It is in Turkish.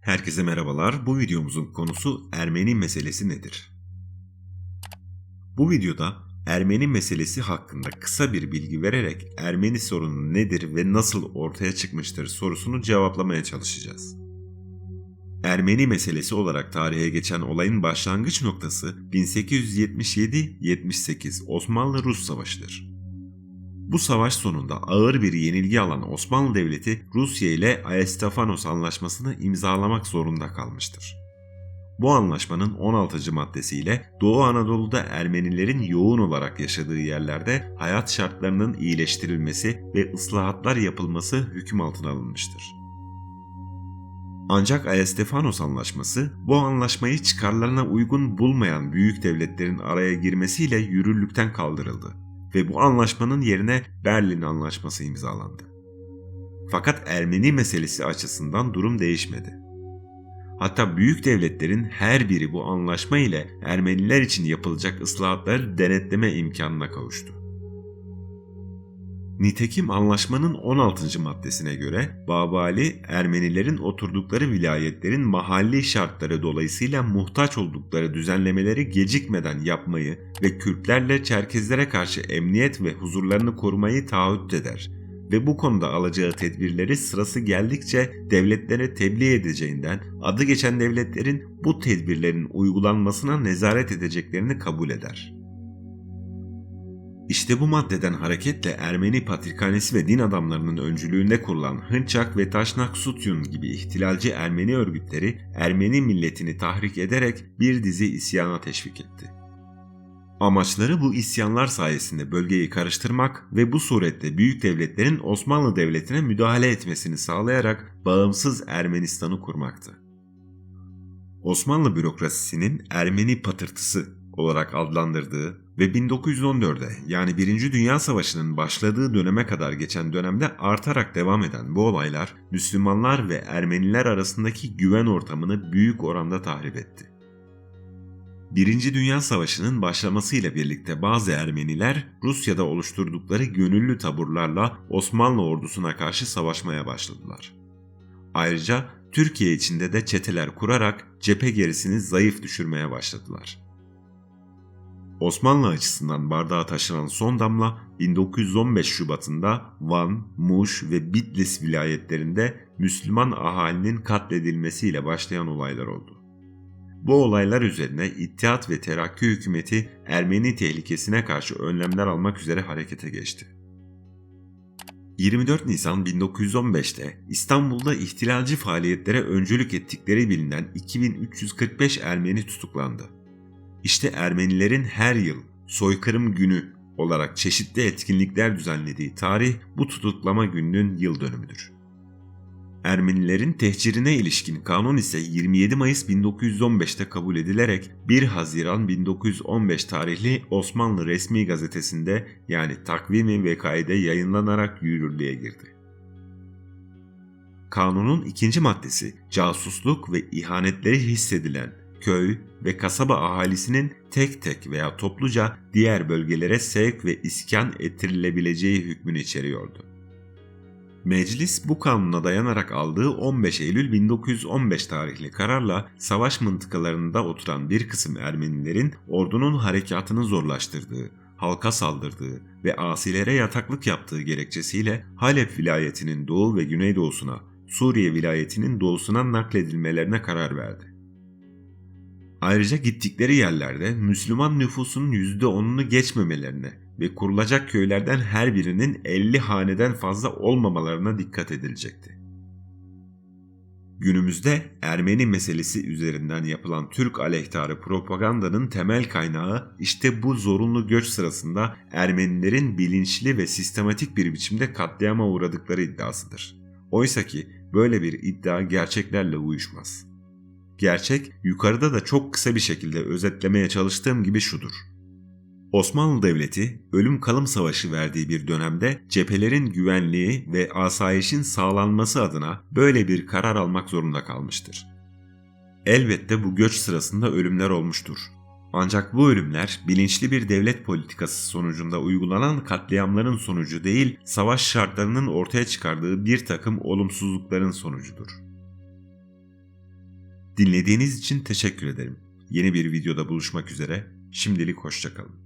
Herkese merhabalar. Bu videomuzun konusu Ermeni meselesi nedir? Bu videoda Ermeni meselesi hakkında kısa bir bilgi vererek Ermeni sorunu nedir ve nasıl ortaya çıkmıştır sorusunu cevaplamaya çalışacağız. Ermeni meselesi olarak tarihe geçen olayın başlangıç noktası 1877-78 Osmanlı-Rus Savaşı'dır. Bu savaş sonunda ağır bir yenilgi alan Osmanlı Devleti Rusya ile Ayestefanos Anlaşması'nı imzalamak zorunda kalmıştır. Bu anlaşmanın 16. maddesiyle Doğu Anadolu'da Ermenilerin yoğun olarak yaşadığı yerlerde hayat şartlarının iyileştirilmesi ve ıslahatlar yapılması hüküm altına alınmıştır. Ancak Ayestefanos Anlaşması bu anlaşmayı çıkarlarına uygun bulmayan büyük devletlerin araya girmesiyle yürürlükten kaldırıldı ve bu anlaşmanın yerine Berlin Anlaşması imzalandı. Fakat Ermeni meselesi açısından durum değişmedi. Hatta büyük devletlerin her biri bu anlaşma ile Ermeniler için yapılacak ıslahatları denetleme imkanına kavuştu. Nitekim anlaşmanın 16. maddesine göre Babali Ermenilerin oturdukları vilayetlerin mahalli şartları dolayısıyla muhtaç oldukları düzenlemeleri gecikmeden yapmayı ve Kürtlerle Çerkezlere karşı emniyet ve huzurlarını korumayı taahhüt eder ve bu konuda alacağı tedbirleri sırası geldikçe devletlere tebliğ edeceğinden adı geçen devletlerin bu tedbirlerin uygulanmasına nezaret edeceklerini kabul eder. İşte bu maddeden hareketle Ermeni Patrikhanesi ve din adamlarının öncülüğünde kurulan Hınçak ve Taşnak Sutyun gibi ihtilalci Ermeni örgütleri Ermeni milletini tahrik ederek bir dizi isyana teşvik etti. Amaçları bu isyanlar sayesinde bölgeyi karıştırmak ve bu surette büyük devletlerin Osmanlı Devleti'ne müdahale etmesini sağlayarak bağımsız Ermenistan'ı kurmaktı. Osmanlı bürokrasisinin Ermeni patırtısı olarak adlandırdığı ve 1914'e yani 1. Dünya Savaşı'nın başladığı döneme kadar geçen dönemde artarak devam eden bu olaylar Müslümanlar ve Ermeniler arasındaki güven ortamını büyük oranda tahrip etti. Birinci Dünya Savaşı'nın başlamasıyla birlikte bazı Ermeniler Rusya'da oluşturdukları gönüllü taburlarla Osmanlı ordusuna karşı savaşmaya başladılar. Ayrıca Türkiye içinde de çeteler kurarak cephe gerisini zayıf düşürmeye başladılar. Osmanlı açısından bardağa taşınan son damla 1915 Şubat'ında Van, Muş ve Bitlis vilayetlerinde Müslüman ahalinin katledilmesiyle başlayan olaylar oldu. Bu olaylar üzerine İttihat ve Terakki hükümeti Ermeni tehlikesine karşı önlemler almak üzere harekete geçti. 24 Nisan 1915'te İstanbul'da ihtilalci faaliyetlere öncülük ettikleri bilinen 2345 Ermeni tutuklandı. İşte Ermenilerin her yıl soykırım günü olarak çeşitli etkinlikler düzenlediği tarih bu tutuklama gününün yıl dönümüdür. Ermenilerin tehcirine ilişkin kanun ise 27 Mayıs 1915'te kabul edilerek 1 Haziran 1915 tarihli Osmanlı resmi gazetesinde yani Takvimi Vekai'de yayınlanarak yürürlüğe girdi. Kanunun ikinci maddesi casusluk ve ihanetleri hissedilen köy ve kasaba ahalisinin tek tek veya topluca diğer bölgelere sevk ve iskan ettirilebileceği hükmünü içeriyordu. Meclis bu kanuna dayanarak aldığı 15 Eylül 1915 tarihli kararla savaş mıntıkalarında oturan bir kısım Ermenilerin ordunun harekatını zorlaştırdığı, halka saldırdığı ve asilere yataklık yaptığı gerekçesiyle Halep vilayetinin doğu ve güneydoğusuna, Suriye vilayetinin doğusuna nakledilmelerine karar verdi. Ayrıca gittikleri yerlerde Müslüman nüfusunun %10'unu geçmemelerine ve kurulacak köylerden her birinin 50 haneden fazla olmamalarına dikkat edilecekti. Günümüzde Ermeni meselesi üzerinden yapılan Türk aleyhtarı propagandanın temel kaynağı işte bu zorunlu göç sırasında Ermenilerin bilinçli ve sistematik bir biçimde katliama uğradıkları iddiasıdır. Oysa ki böyle bir iddia gerçeklerle uyuşmaz. Gerçek yukarıda da çok kısa bir şekilde özetlemeye çalıştığım gibi şudur. Osmanlı Devleti ölüm kalım savaşı verdiği bir dönemde cephelerin güvenliği ve asayişin sağlanması adına böyle bir karar almak zorunda kalmıştır. Elbette bu göç sırasında ölümler olmuştur. Ancak bu ölümler bilinçli bir devlet politikası sonucunda uygulanan katliamların sonucu değil, savaş şartlarının ortaya çıkardığı bir takım olumsuzlukların sonucudur. Dinlediğiniz için teşekkür ederim. Yeni bir videoda buluşmak üzere. Şimdilik hoşçakalın.